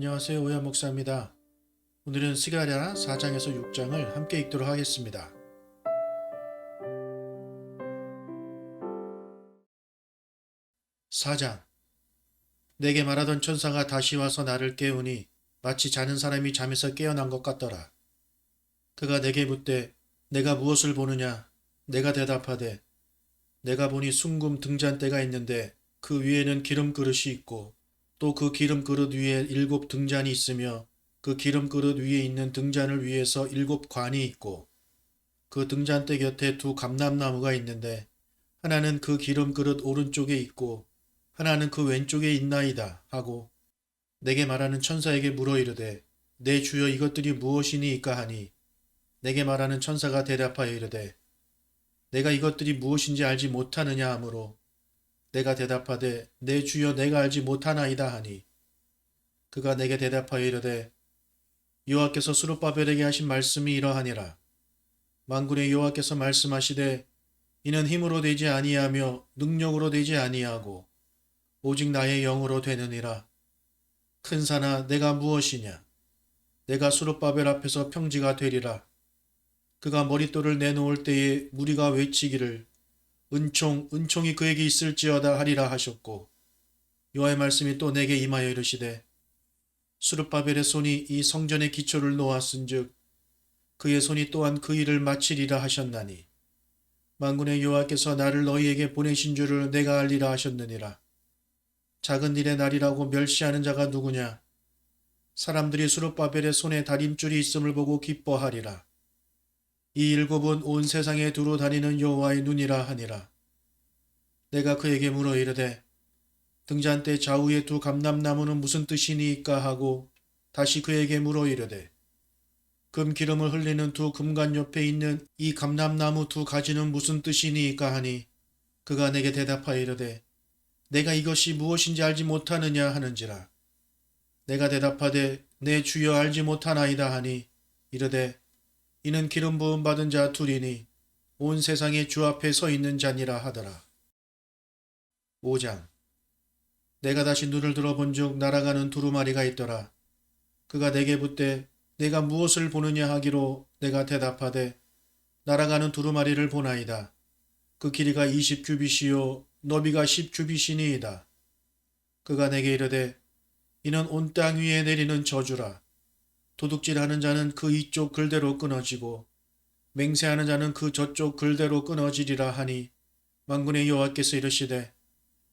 안녕하세요. 오야 목사입니다. 오늘은 스가랴 4장에서 6장을 함께 읽도록 하겠습니다. 사장 내게 말하던 천사가 다시 와서 나를 깨우니 마치 자는 사람이 잠에서 깨어난 것 같더라. 그가 내게 묻되 내가 무엇을 보느냐? 내가 대답하되 내가 보니 숭금 등잔대가 있는데 그 위에는 기름 그릇이 있고 또 그 기름 그릇 위에 일곱 등잔이 있으며 그 기름 그릇 위에 있는 등잔을 위해서 일곱 관이 있고 그 등잔대 곁에 두 감람나무가 있는데 하나는 그 기름 그릇 오른쪽에 있고 하나는 그 왼쪽에 있나이다 하고 내게 말하는 천사에게 물어 이르되 내 주여 이것들이 무엇이니이까 하니? 내게 말하는 천사가 대답하여 이르되 내가 이것들이 무엇인지 알지 못하느냐 하므로 내가 대답하되 내 주여 내가 알지 못하나이다 하니 그가 내게 대답하여 이르되 여호와께서 수르바벨에게 하신 말씀이 이러하니라. 만군의 여호와께서 말씀하시되 이는 힘으로 되지 아니하며 능력으로 되지 아니하고 오직 나의 영으로 되느니라. 큰 산아 내가 무엇이냐? 내가 수르바벨 앞에서 평지가 되리라. 그가 머릿돌을 내놓을 때에 무리가 외치기를 은총 은총이 그에게 있을지어다 하리라 하셨고 여호와의 말씀이 또 내게 임하여 이르시되 수르바벨의 손이 이 성전의 기초를 놓았은즉 그의 손이 또한 그 일을 마치리라 하셨나니 만군의 여호와께서 나를 너희에게 보내신 줄을 내가 알리라 하셨느니라. 작은 일의 날이라고 멸시하는 자가 누구냐? 사람들이 수르바벨의 손에 다림줄이 있음을 보고 기뻐하리라 이 일곱은 온 세상에 두루 다니는 여호와의 눈이라 하니라. 내가 그에게 물어 이르되 등잔대 좌우의 두 감람나무는 무슨 뜻이니이까 하고 다시 그에게 물어 이르되 금 기름을 흘리는 두 금관 옆에 있는 이 감람나무 두 가지는 무슨 뜻이니이까 하니 그가 내게 대답하여 이르되 내가 이것이 무엇인지 알지 못하느냐 하는지라 내가 대답하되 내 주여 알지 못하나이다 하니 이르되 이는 기름 부음 받은 자 둘이니 온 세상의 주 앞에 서 있는 자니라 하더라. 5장 내가 다시 눈을 들어본즉 날아가는 두루마리가 있더라. 그가 내게 묻되 내가 무엇을 보느냐 하기로 내가 대답하되 날아가는 두루마리를 보나이다. 그 길이가 20 규빗이요 너비가 10 규빗이니이다. 그가 내게 이르되 이는 온 땅 위에 내리는 저주라. 도둑질하는 자는 그 이쪽 글대로 끊어지고 맹세하는 자는 그 저쪽 글대로 끊어지리라 하니 만군의 여호와께서 이르시되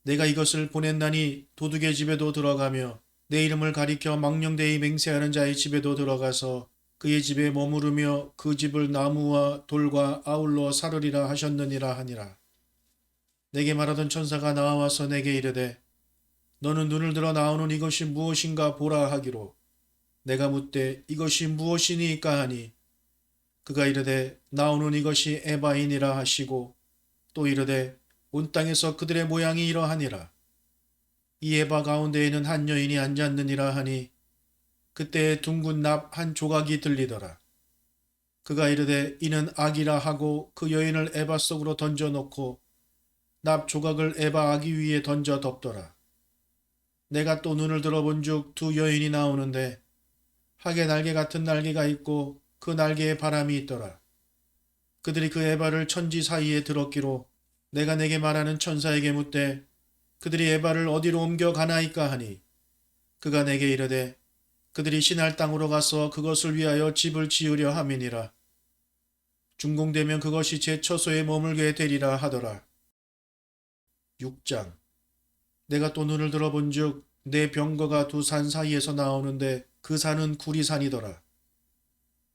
내가 이것을 보낸다니 도둑의 집에도 들어가며 내 이름을 가리켜 망령되이 맹세하는 자의 집에도 들어가서 그의 집에 머무르며 그 집을 나무와 돌과 아울러 사르리라 하셨느니라 하니라. 내게 말하던 천사가 나와서 내게 이르되 너는 눈을 들어 나오는 이것이 무엇인가 보라 하기로 내가 묻되 이것이 무엇이니까 하니? 그가 이르되 나오는 이것이 에바인이라 하시고 또 이르되 온 땅에서 그들의 모양이 이러하니라. 이 에바 가운데에는 한 여인이 앉았느니라 하니 그때 둥근 납 한 조각이 들리더라. 그가 이르되 이는 악이라 하고 그 여인을 에바 속으로 던져 놓고 납 조각을 에바 아기 위에 던져 덮더라. 내가 또 눈을 들어본즉 두 여인이 나오는데 하게 날개 같은 날개가 있고 그 날개에 바람이 있더라. 그들이 그 에바를 천지 사이에 들었기로 내가 내게 말하는 천사에게 묻되 그들이 에바를 어디로 옮겨 가나이까 하니 그가 내게 이르되 그들이 신할 땅으로 가서 그것을 위하여 집을 지으려 함이니라. 준공되면 그것이 제 처소에 머물게 되리라 하더라. 6장 내가 또 눈을 들어본즉 내 병거가 두 산 사이에서 나오는데 그 산은 구리산이더라.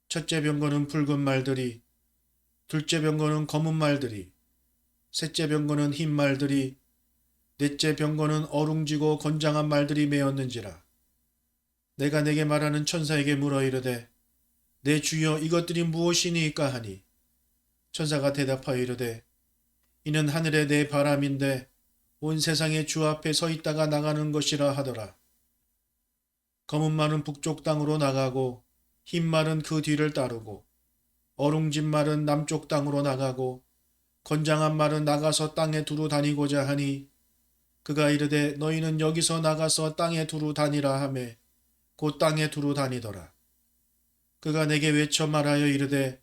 첫째 병거는 붉은 말들이, 둘째 병거는 검은 말들이, 셋째 병거는 흰 말들이, 넷째 병거는 어룽지고 건장한 말들이 메었는지라. 내가 내게 말하는 천사에게 물어 이르되 내 주여 이것들이 무엇이니까 하니 천사가 대답하여 이르되 이는 하늘의 내 바람인데 온 세상의 주 앞에 서 있다가 나가는 것이라 하더라. 검은 말은 북쪽 땅으로 나가고 흰 말은 그 뒤를 따르고 어룽진 말은 남쪽 땅으로 나가고 건장한 말은 나가서 땅에 두루 다니고자 하니 그가 이르되 너희는 여기서 나가서 땅에 두루 다니라 하매 곧 땅에 두루 다니더라. 그가 내게 외쳐 말하여 이르되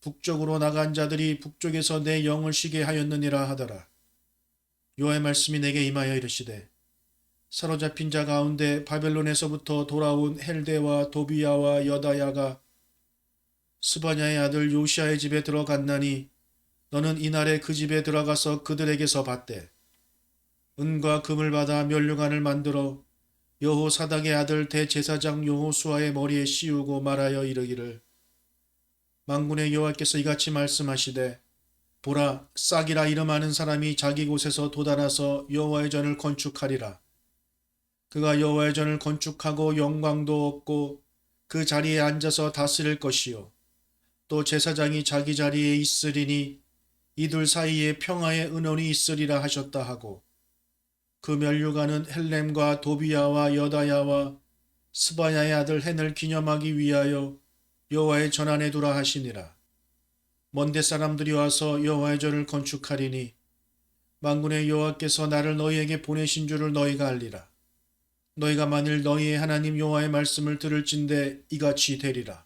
북쪽으로 나간 자들이 북쪽에서 내 영을 쉬게 하였느니라 하더라. 여호와의 말씀이 내게 임하여 이르시되 사로잡힌 자 가운데 바벨론에서부터 돌아온 헬데와 도비야와 여다야가 스바냐의 아들 요시아의 집에 들어갔나니 너는 이날에 그 집에 들어가서 그들에게서 봤대. 은과 금을 받아 면류관을 만들어 여호 사닥의 아들 대제사장 여호수아의 머리에 씌우고 말하여 이르기를 망군의 여호와께서 이같이 말씀하시되 보라 싹이라 이름하는 사람이 자기 곳에서 돋아나서 여호와의 전을 건축하리라 그가 여호와의 전을 건축하고 영광도 얻고 그 자리에 앉아서 다스릴 것이요 또 제사장이 자기 자리에 있으리니 이들 사이에 평화의 은원이 있으리라 하셨다 하고 그 면류관은 헬렘과 도비야와 여다야와 스바야의 아들 헨을 기념하기 위하여 여호와의 전 안에 두라 하시니라. 먼데 사람들이 와서 여호와의 전을 건축하리니 만군의 여호와께서 나를 너희에게 보내신 줄을 너희가 알리라. 너희가 만일 너희의 하나님 여호와의 말씀을 들을진대 이같이 되리라.